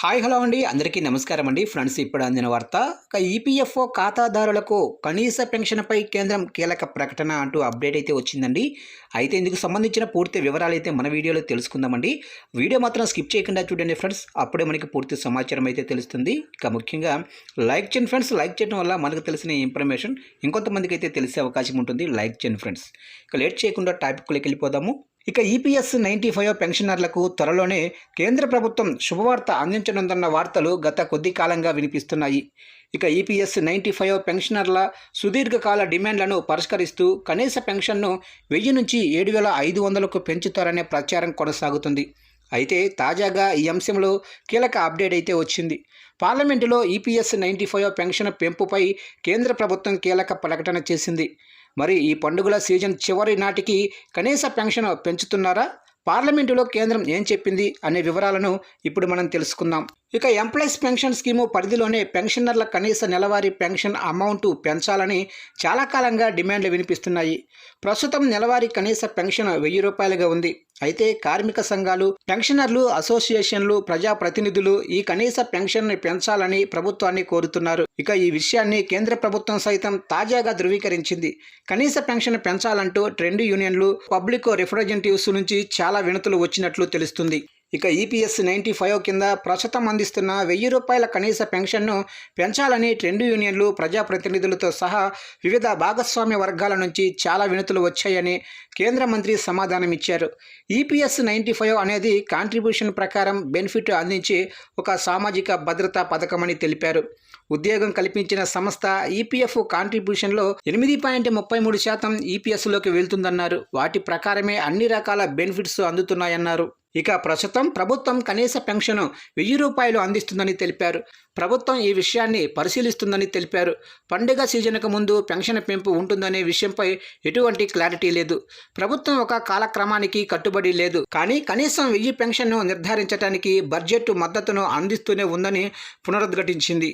Hi hello అండి. అందరికీ నమస్కారం అండి. ఫ్రెండ్స్ ఇప్పుడు అందిన వార్త ఇక ఈపీఎఫ్ఓ ఖాతాదారులకు కనీస పెన్షన్పై కేంద్రం కీలక ప్రకటన అంటూ అప్డేట్ అయితే వచ్చిందండి. అయితే ఇందుకు సంబంధించిన పూర్తి వివరాలు అయితే మన వీడియోలో తెలుసుకుందామండి వీడియో మాత్రం స్కిప్ చేయకుండా చూడండి ఫ్రెండ్స్. అప్పుడే మనకి పూర్తి సమాచారం అయితే తెలుస్తుంది. ఇక ముఖ్యంగా లైక్ చేయండి ఫ్రెండ్స్. లైక్ చేయడం వల్ల మనకు తెలిసిన ఇన్ఫర్మేషన్ ఇంకొంతమందికి అయితే తెలిసే అవకాశం ఉంటుంది. లైక్ చేయండి ఫ్రెండ్స్. ఇక లేట్ చేయకుండా టాపిక్లోకి వెళ్ళిపోదాము. ఇక ఈపీఎస్ నైంటీ ఫైవ్ పెన్షనర్లకు త్వరలోనే కేంద్ర ప్రభుత్వం శుభవార్త అందించనుందన్న వార్తలు గత కొద్ది కాలంగా వినిపిస్తున్నాయి. ఇక ఈపీఎస్ నైంటీ ఫైవ్ పెన్షనర్ల సుదీర్ఘకాల డిమాండ్లను పరిష్కరిస్తూ కనీస పెన్షన్ను వెయ్యి నుంచి ఏడు వేల ఐదు వందలకు పెంచుతారనే ప్రచారం కొనసాగుతుంది. అయితే తాజాగా ఈ అంశంలో కీలక అప్డేట్ అయితే వచ్చింది. పార్లమెంటులో ఈపీఎస్ నైంటీ ఫైవ్ పెన్షన్ పెంపుపై కేంద్ర ప్రభుత్వం కీలక ప్రకటన చేసింది. మరి ఈ పండుగల సీజన్ చివరి నాటికి కనీస పెన్షన్ పెంచుతున్నారా? పార్లమెంటులో కేంద్రం ఏం చెప్పింది అనే వివరాలను ఇప్పుడు మనం తెలుసుకుందాం. ఇక ఎంప్లాయీస్ పెన్షన్ స్కీము పరిధిలోనే పెన్షనర్ల కనీస నెలవారీ పెన్షన్ అమౌంట్ పెంచాలని చాలా కాలంగా డిమాండ్లు వినిపిస్తున్నాయి. ప్రస్తుతం నెలవారీ కనీస పెన్షన్ వెయ్యి రూపాయలుగా ఉంది. అయితే కార్మిక సంఘాలు పెన్షనర్లు అసోసియేషన్లు ప్రజాప్రతినిధులు ఈ కనీస పెన్షన్ని పెంచాలని ప్రభుత్వాన్ని కోరుతున్నారు. ఇక ఈ విషయాన్ని కేంద్ర ప్రభుత్వం సైతం తాజాగా ధృవీకరించింది. కనీస పెన్షన్ పెంచాలంటూ ట్రెండ్ యూనియన్లు పబ్లిక్ రిప్రజెంటేటివ్స్ నుంచి చాలా వినతులు వచ్చినట్లు తెలుస్తుంది. ఇక ఈపీఎస్ నైంటీ ఫైవ్ కింద ప్రస్తుతం అందిస్తున్న వెయ్యి రూపాయల కనీస పెన్షన్ను పెంచాలని ట్రెండ్ యూనియన్లు ప్రజాప్రతినిధులతో సహా వివిధ భాగస్వామ్య వర్గాల నుంచి చాలా వినతులు వచ్చాయని కేంద్ర మంత్రి సమాధానం ఇచ్చారు. ఈపీఎస్ నైంటీ ఫైవ్ అనేది కాంట్రిబ్యూషన్ ప్రకారం బెనిఫిట్ అందించి ఒక సామాజిక భద్రతా పథకమని తెలిపారు. ఉద్యోగం కల్పించిన సంస్థ ఈపీఎఫ్ కాంట్రిబ్యూషన్లో ఎనిమిది పాయింట్ ముప్పై మూడు శాతం ఈపీఎస్లోకి వెళ్తుందన్నారు. వాటి ప్రకారమే అన్ని రకాల బెనిఫిట్స్ అందుతున్నాయన్నారు. ఇక ప్రస్తుతం ప్రభుత్వం కనీస పెన్షన్ వెయ్యి రూపాయలు అందిస్తుందని తెలిపారు. ప్రభుత్వం ఈ విషయాన్ని పరిశీలిస్తుందని తెలిపారు. పండుగ సీజన్కు ముందు పెన్షన్ పెంపు ఉంటుందనే విషయంపై ఎటువంటి క్లారిటీ లేదు. ప్రభుత్వం ఒక కాలక్రమానికి కట్టుబడి లేదు. కానీ కనీసం వెయ్యి పెన్షన్ను నిర్ధారించడానికి బడ్జెట్ మద్దతును అందిస్తూనే ఉందని పునరుద్ఘాటించింది.